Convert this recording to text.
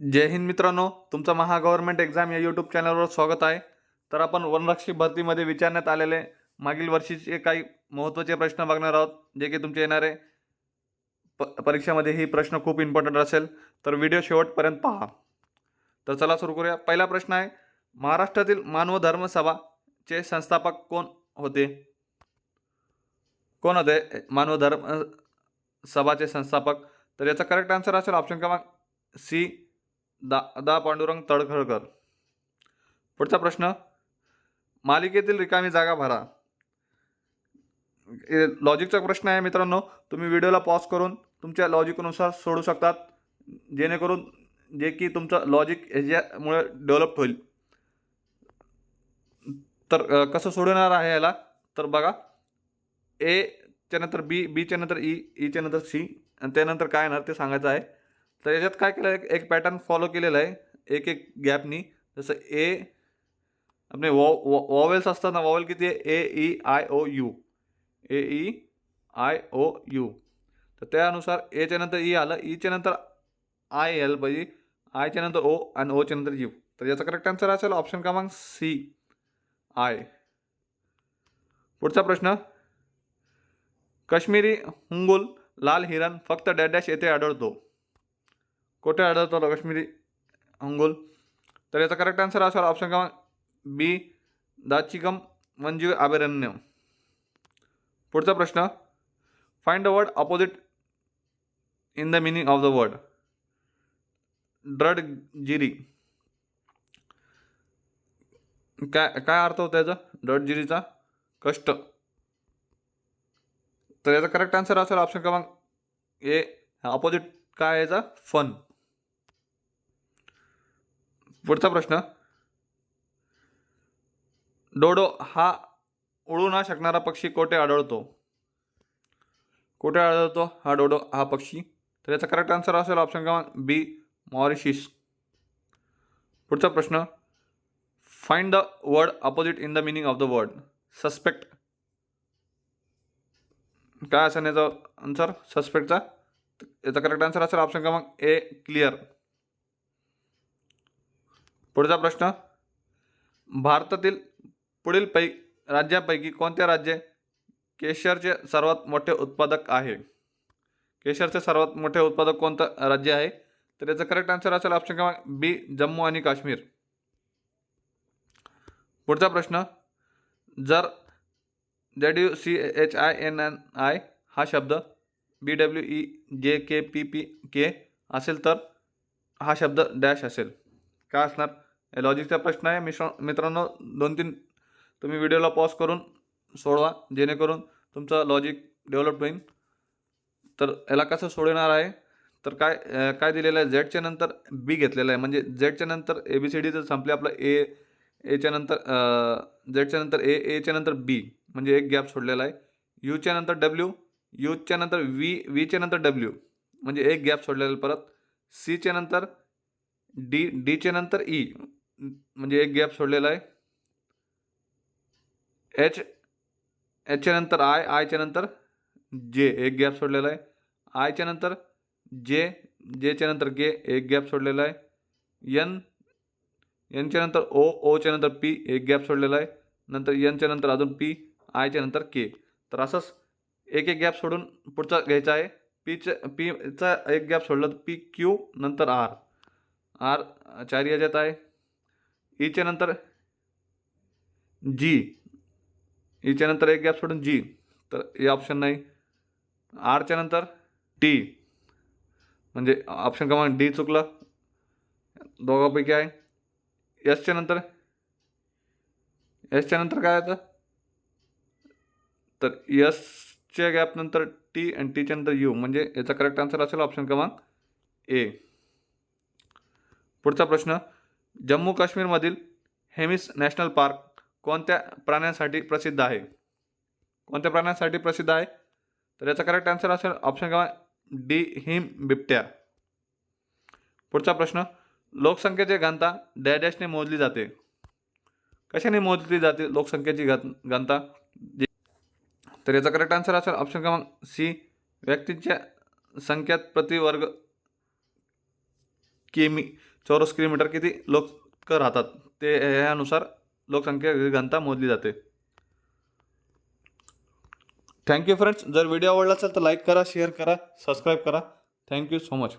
जय हिंद मित्रांनो तुमचं Maha government exam या यूट्यूब चॅनलवर स्वागत आहे. तर आपण वनरक्षी भरतीमध्ये विचारण्यात आलेले मागील वर्षीचे काही महत्त्वाचे प्रश्न बघणार आहोत जे की तुमचे येणारे प परीक्षेमध्ये ही प्रश्न खूप इम्पॉर्टंट असेल. तर व्हिडिओ शेवटपर्यंत पहा. तर चला सुरू करूया. पहिला प्रश्न आहे महाराष्ट्रातील मानव धर्म सभाचे संस्थापक कोण होते? कोण होते? मानव धर्म सभाचे संस्थापक. तर याचा करेक्ट आन्सर असेल ऑप्शन क्रमांक सी दा दा पांडुरंग तडखळकर. पुढचा प्रश्न मालिकेतील रिकामी जागा भरा. लॉजिकचा प्रश्न आहे मित्रांनो तुम्ही व्हिडिओला पॉज करून तुमच्या लॉजिकनुसार सोडू शकतात. जेणेकरून जे की तुमचं लॉजिक ह्याच्यामुळे डेव्हलप होईल. तर कसं सोडवणार आहे याला? तर बघा एच्या नंतर बी बीच्या नंतर e, e ई ईच्या नंतर सी आणि त्यानंतर काय येणार ते सांगायचं आहे. तर याच्यात काय केलं आहे एक पॅटर्न फॉलो केलेला आहे. एक एक गॅपनी जसं ए आपले वॉ वॉ वॉवेल्स असतात ना वॉवेल किती आहे? A E I O U A E I O U तर त्यानुसार एच्या नंतर ई आलं. E ईच्या नंतर आय एल पाहिजे म्हणजे आयच्या नंतर ओ आणि ओच्या नंतर यू तर याचा करेक्ट आन्सर असेल ऑप्शन क्रमांक सी आय पुढचा प्रश्न. काश्मीरी हुंगुल लाल हिरण फक्त डॅडॅश येथे आढळतो. कोठे आढळतो काश्मीरी अंगुल? तर याचा करेक्ट आन्सर असेल ऑप्शन क्रमांक बी दाचिकम वनजीव अभयारण्य. पुढचा प्रश्न. Find the word opposite in the meaning of the word drudgery काय काय अर्थ होता याचा? ड्रड जिरीचा कष्ट. तर याचा करेक्ट आन्सर असेल ऑप्शन क्रमांक ए. ऑपोजिट काय याचा? फन पुढचा प्रश्न. डोडो हा उडू न शकणारा पक्षी कोठे आढळतो? कुठे आढळतो? हा डोडो हा पक्षी. तर याचा करेक्ट आन्सर असेल ऑप्शन क्रमांक बी मॉरिशिस. पुढचा प्रश्न. Find the word opposite in the meaning of the word suspect काय असेल याचा आन्सर सस्पेक्टचा याचा करेक्ट आन्सर असेल ऑप्शन क्रमांक ए क्लिअर पुढचा प्रश्न. भारतातील पुढील पै राज्यापैकी कोणते राज्य केशरचे सर्वात मोठे उत्पादक आहे? केशरचे सर्वात मोठे उत्पादक कोणतं राज्य आहे? तर याचा करेक्ट आन्सर असेल ऑप्शन क्रमांक बी जम्मू आणि काश्मीर. पुढचा प्रश्न. जर Z U C H I N N I हा शब्द बी डब्ल्यू ई जे के पी पी के असेल तर हा शब्द डॅश असेल. काय असणार? लॉजिकचा प्रश्न आहे. मिश्र मित्रांनो दोन तीन तुम्ही व्हिडिओला पॉज करून सोडवा. जेणेकरून तुमचं लॉजिक डेव्हलप होईल. तर याला कसं सोडवणार आहे? तर काय काय दिलेलं आहे? झेडच्या नंतर बी घेतलेलं आहे. म्हणजे झेडच्या नंतर ए बी सी डी जर संपले. आपलं ए एच्या नंतर झेडच्या नंतर ए एच्या नंतर बी म्हणजे एक गॅप सोडलेला आहे. यूच्या नंतर डब्ल्यू यूच्या नंतर व्ही व्हीच्या नंतर डब्ल्यू म्हणजे एक गॅप सोडलेला आहे परत. सीच्या नंतर डी डी डीच्या नंतर ई म्हणजे एक गॅप सोडलेला आहे. एच एच एचच्या नंतर आय आयच्या नंतर जे एक गॅप सोडलेला आहे. आयच्या नंतर जे जे जेच्या नंतर के एक गॅप सोडलेला आहे. यन एनच्या नंतर ओ ओच्या नंतर पी एक गॅप सोडलेला आहे. नंतर एनच्या नंतर अजून पी आयच्या नंतर के तर असंच एक एक गॅप सोडून पुढचा घ्यायचा आहे. पीचं पीचा एक गॅप सोडला पी क्यू नंतर आर आर चार याच्यात आहे ईच्या नंतर जी. ईच्या नंतर एक गॅप सोडून जी. तर हे ऑप्शन नाही. आरच्या नंतर टी. म्हणजे ऑप्शन क्रमांक डी चुकलं. दोघापैकी आहे. एसच्या नंतर एसच्या नंतर काय येतं तर एसच्या गॅप नंतर टी आणि टीच्या नंतर यू म्हणजे याचा करेक्ट आन्सर असेल ऑप्शन क्रमांक ए पुढचा प्रश्न जम्मू काश्मीरमधील हेमिस नॅशनल पार्क कोणत्या प्राण्यांसाठी प्रसिद्ध आहे? कोणत्या प्राण्यांसाठी प्रसिद्ध आहे? तर याचा करेक्ट आन्सर असेल ऑप्शन क्रमांक डी हिम बिबट्या. पुढचा प्रश्न लोकसंख्येची घनता डॅडॅशने मोजली जाते. कशाने मोजली जाते लोकसंख्येची घनता? तर याचा करेक्ट आन्सर असेल ऑप्शन क्रमांक सी व्यक्तींच्या संख्यात प्रतिवर्ग किमी चौरस किलोमीटर किती लोक राहतात? ते यानुसार लोकसंख्या घनता मोजली जाते. थँक्यू फ्रेंड्स जर व्हिडिओ आवडला असेल तर लाईक करा शेअर करा सबस्क्राईब करा. Thank you so much